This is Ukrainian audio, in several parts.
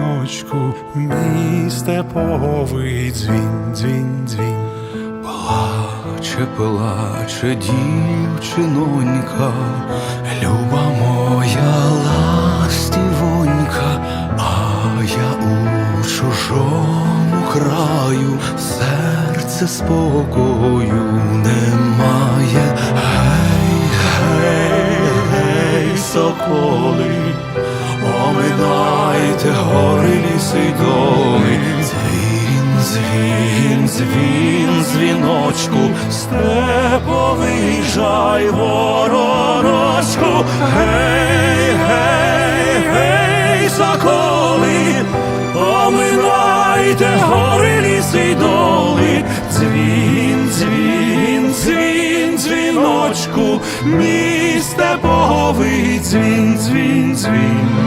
дзвіночку, мій степовий дзвін, дзвін, дзвін. Плаче, плаче дівчинонька, люба моя ластівонька, а я у чужому краю, серце спокою немає. Гей, гей, гей, соколи, гори, ліси й доли. Дзвін, дзвін, дзвін, дзвіночку, степовий жай воророчку. Гей, гей, гей, соколи, оминайте гори, ліси й доли. Дзвін, дзвін, дзвін, дзвіночку, мій степовий дзвін, дзвін, дзвін.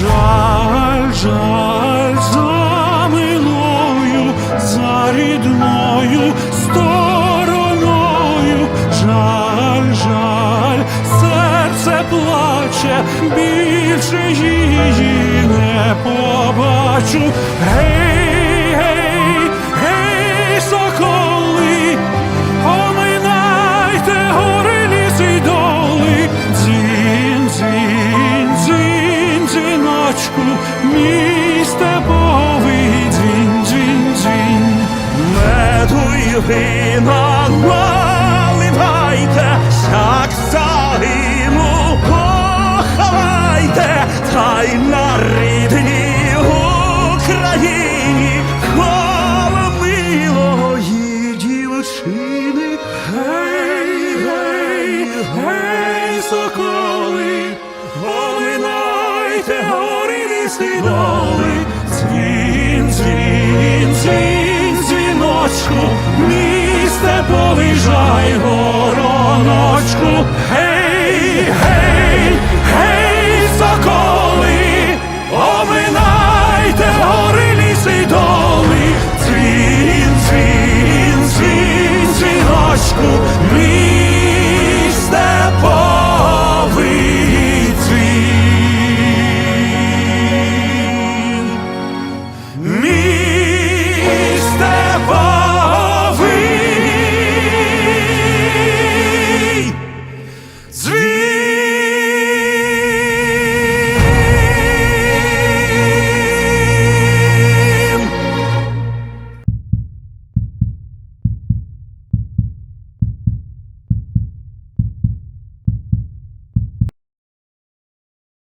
Жаль, жаль за миною, за рідною стороною, жаль, жаль, серце плаче, більше її не побачу. Гей, гей, гей, соколи, оминайте гори, дзвіночку, мій степовий дзвін, дзвін, дзвін. Меду й вина наливайте, як загину поховайте, та й на рідній Україні коло дівчини. Гей, гей, гей, й доли, дзвін, дзвін, дзвін, дзвіночку, мій степовий вороночку, гей, гей.